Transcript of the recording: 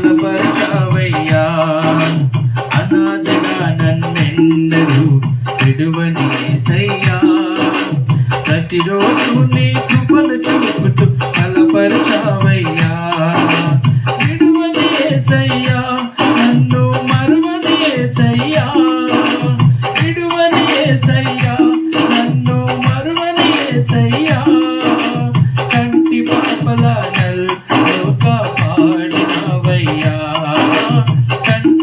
బలపరచావయ్యా అనాథగా నన్నెన్నడూ విడువని యేసయ్యా ప్రతిరోజు నీ కృపను చూపుతూ బలపరచావయ్యా